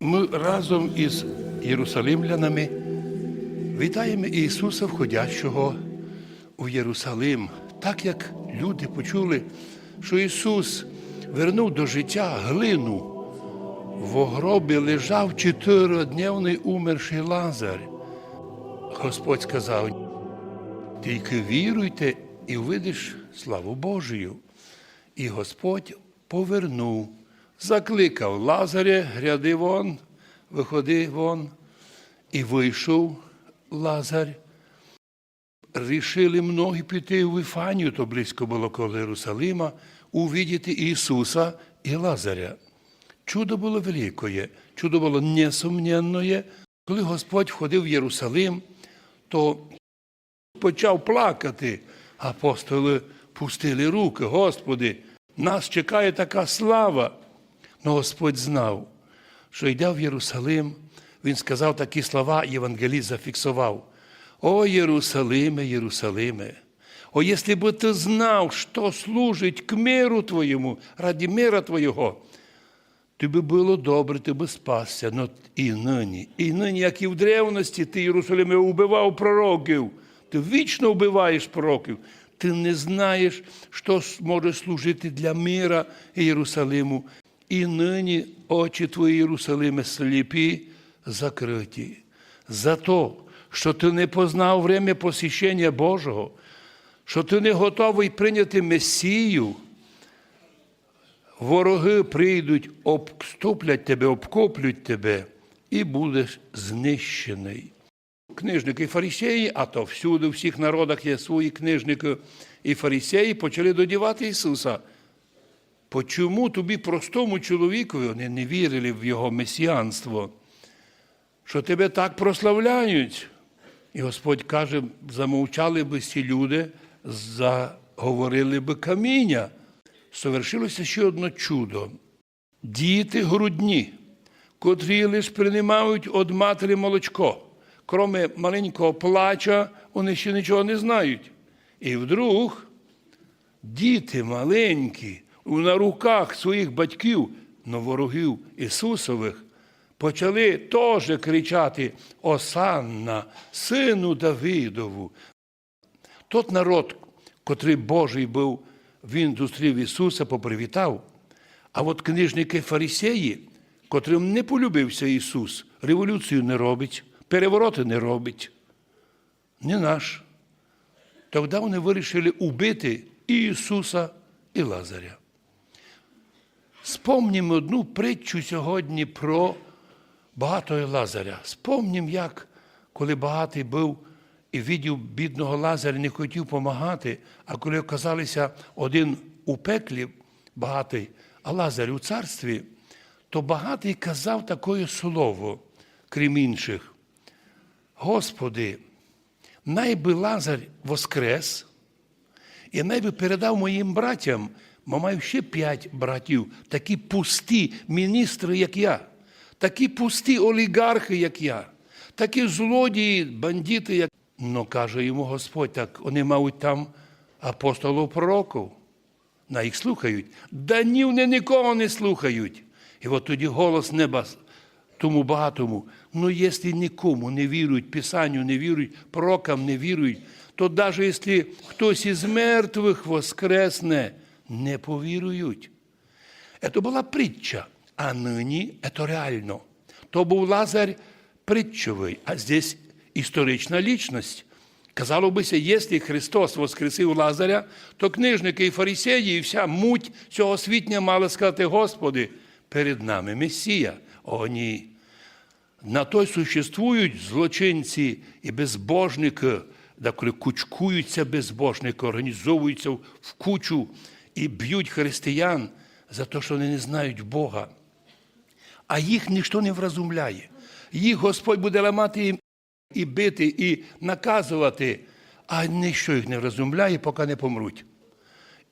Ми разом із єрусалимлянами вітаємо Ісуса Входящого у Єрусалим, так як люди почули, що Ісус вернув до життя глину. В гробі лежав чотиридневний умерший Лазар. Господь сказав, тільки віруйте і видиш славу Божию. І Господь повернув, закликав Лазаря, гряди вон, виходи вон, і вийшов Лазар. Рішили многі піти в Іфанію, то близько було коло Єрусалима, увидіти Ісуса і Лазаря. Чудо було великое, чудо було несумненне. Коли Господь входив в Єрусалим, то почав плакати. Апостоли пустили руки, Господи, нас чекає така слава. Но Господь знав, що йде в Єрусалим, Він сказав такі слова, Євангеліст зафіксував. О Єрусалиме, Єрусалиме, о, якщо би ти знав, що служить к миру Твоєму, раді мира Твоєго, ти би було добре, ти би спасся, но і нині, і нині, як і в древності, ти, Єрусалиме, убивав пророків, ти вічно вбиваєш пророків. Ти не знаєш, що може служити для мира Єрусалиму. І нині очі твої, Єрусалиме, сліпі, закриті. За то, що ти не познав время посіщення Божого, що ти не готовий прийняти Месію, Вороги прийдуть, обступлять тебе, обкоплють тебе, і будеш знищений. Книжники фарисеї, а то всюди, в всіх народах є свої книжники і фарисеї, почали додівати Ісуса. Почому тобі, простому чоловікові, вони не вірили в Його месіанство, що тебе так прославляють? І Господь каже, замовчали би ці люди, заговорили би каміння совершилося ще одне чудо. Діти грудні, котрі лише приймають від матері молочко, кроме маленького плача, вони ще нічого не знають. І вдруг діти маленькі на руках своїх батьків, но ворогів Ісусових, почали теж кричати Осанна, сину Давидову. Тот народ, котрий Божий був, він зустрів Ісуса, попривітав. А от книжники фарисеї, котрим не полюбився Ісус, революцію не робить, перевороти не робить. Не наш. Тоді вони вирішили убити і Ісуса, і Лазаря. Спомнімо одну притчу сьогодні про багатого Лазаря. Спомнім, як коли багатий був і видів бідного Лазаря, не хотів допомагати, а коли оказалися один у пеклі багатий, а Лазар у царстві, то багатий казав таке слово, крім інших. Господи, найби Лазар воскрес, і найби передав моїм братям, бо маю ще п'ять братів, такі пусті міністри, як я, такі пусті олігархи, як я, такі злодії, бандити, як Ну, каже йому Господь, так вони, мабуть, там апостолів пророків. На їх слухають. Да ні, нікого не слухають. І от тоді голос неба тому багатому. Ну, якщо нікому не вірують, Писанню не вірують, пророкам не вірують, то навіть якщо хтось із мертвих воскресне, не повірують. Це була притча, а нині це реально. То був Лазар притчовий, а здесь історична лічність. Казало бися, якщо Христос воскресив Лазаря, то книжники і фарисеї, і вся муть цього світня мали сказати, Господи, перед нами Месія. О, ні. На той существують злочинці і безбожники, да коли кучкуються безбожники, організовуються в кучу і б'ють християн за те, що вони не знають Бога. А їх ніхто не вразумляє. Їх Господь буде ламати і бити, і наказувати, а ніщо їх не розумляє, поки не помруть.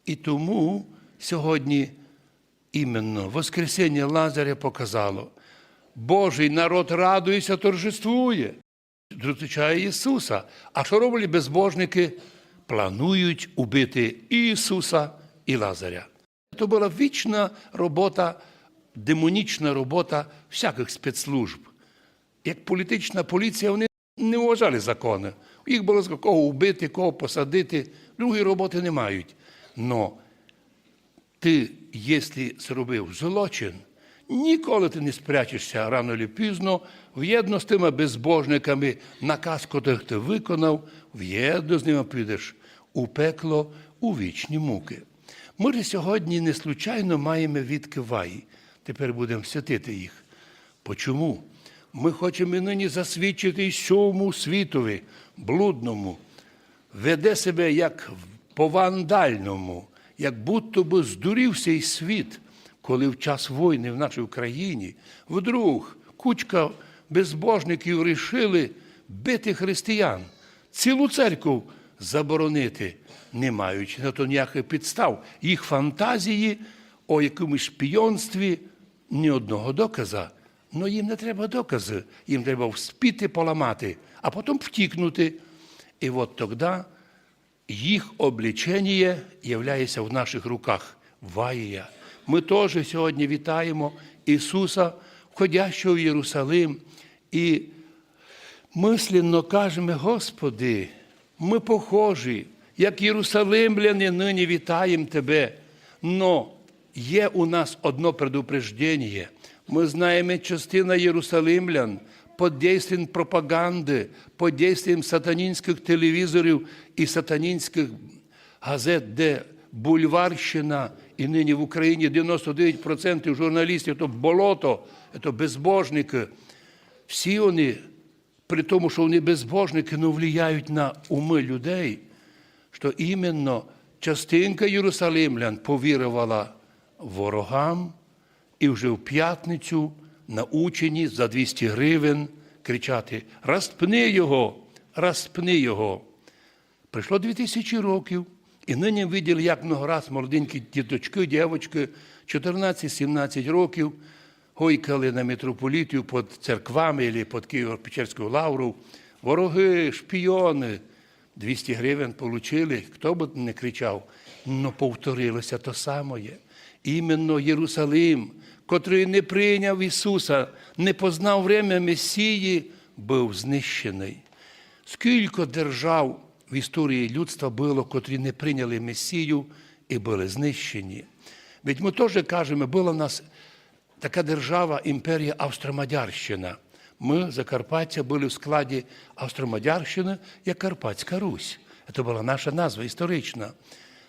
І тому сьогодні іменно Воскресіння Лазаря показало, Божий народ радується, торжествує, зустрічає Ісуса. А що роблять безбожники? Планують убити Ісуса, і Лазаря. Це була вічна робота демонічна робота всяких спецслужб. Як політична поліція, вони не вважали закони. Їх було кого вбити, кого посадити, другої роботи не мають. Но ти, якщо зробив злочин, ніколи ти не спрячешся рано чи пізно, в'єдно з тими безбожниками, наказ, котрих ти виконав, в'єдно з ними підеш у пекло, у вічні муки. Ми сьогодні не случайно маємо відки ваї. Тепер будемо святити їх. Почому? Ми хочемо нині засвідчити всьому світові, блудному, веде себе як по вандальному, як будто би здурів цей світ, коли в час війни в нашій Україні вдруг кучка безбожників рішили бити християн, цілу церкву заборонити, не маючи на то ніяких підстав. Їх фантазії о якомусь шпійонстві ні одного доказа. Ну їм не треба докази, їм треба вспіти поламати, а потім втікнути. І от тоді їх облічення являється в наших руках. Ваїя. Ми теж сьогодні вітаємо Ісуса, входящого в Єрусалим, і мисленно кажемо, Господи, ми похожі, як Єрусалимляни нині вітаємо Тебе. Но є у нас одно предупреждення. Ми знаємо, частина Єрусалимлян под действием пропаганди, под действием сатанінських телевізорів і сатанінських газет, де бульварщина, і нині в Україні 99% журналістів то болото, це безбожники. Всі вони, при тому, що вони безбожники, ну влияють на уми людей, що іменно частинка Єрусалимлян повірувала ворогам і вже в п'ятницю научені за 200 гривень кричати: Розпни його, розпни його. Пройшло 2000 років, і нині виділи, як много раз молоденькі діточки, дівчатки, 14-17 років, гойкали на митрополітію під церквами або під Києво-Печерською лавру. Вороги, шпіони, 200 гривень отримали, хто б не кричав, але повторилося то саме. Іменно Єрусалим, котрий не прийняв Ісуса, не познав время Месії, був знищений. Скільки держав в історії людства було, котрі не прийняли Месію і були знищені. Ведь ми теж кажемо, була в нас така держава, імперія Австро-Мадярщина. Ми, Закарпаття, були в складі Австро-Мадярщини як Карпатська Русь. Це була наша назва історична.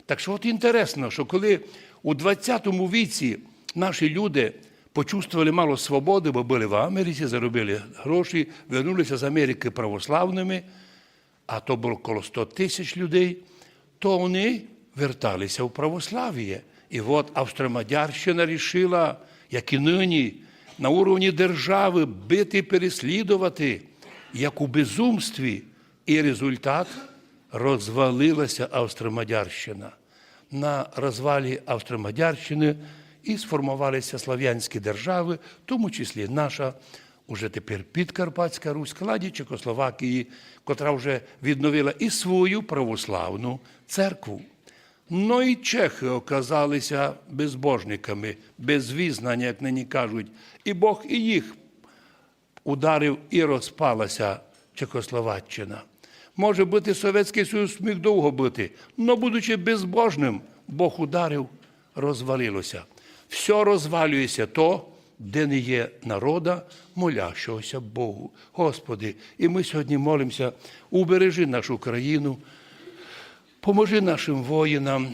Так що от інтересно, що коли у 20 віці наші люди почувствували мало свободи, бо були в Америці, заробили гроші, вернулися з Америки православними, а то було коло 100 тисяч людей, то вони верталися в православ'я. І от Австро-Мадярщина рішила, як і нині, на уровні держави бити, переслідувати, як у безумстві. І результат розвалилася Австро-Мадярщина. На розвалі Австро-Мадярщини і сформувалися слав'янські держави, в тому числі наша, уже тепер Підкарпатська Русь, складі Чехословакії, котра вже відновила і свою православну церкву. Ну і чехи оказалися безбожниками, без візнання, як нині кажуть, і Бог і їх ударив і розпалася Чехословаччина. Може бути, Совєтський Союз міг довго бути, але будучи безбожним, Бог ударив, розвалилося. Все розвалюється то, де не є народа, молящогося Богу. Господи, і ми сьогодні молимося, убережи нашу країну, поможи нашим воїнам,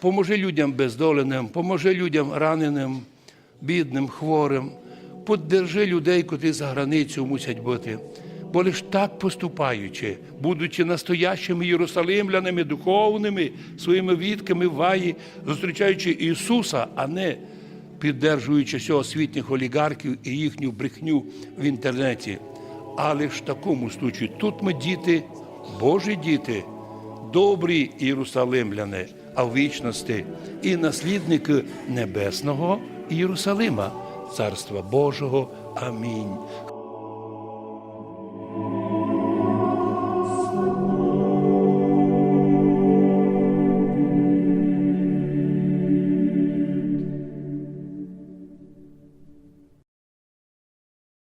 поможи людям бездоленим, поможи людям раненим, бідним, хворим, поддержи людей, котрі за границю мусять бути. Бо лиш так поступаючи, будучи настоящими єрусалимлянами, духовними, своїми відками ваї, зустрічаючи Ісуса, а не піддержуючи освітніх олігархів і їхню брехню в інтернеті. Але ж такому случаю тут ми діти, Божі діти, добрі єрусалимляни, а в вічності і наслідники небесного Єрусалима, Царства Божого. Амінь.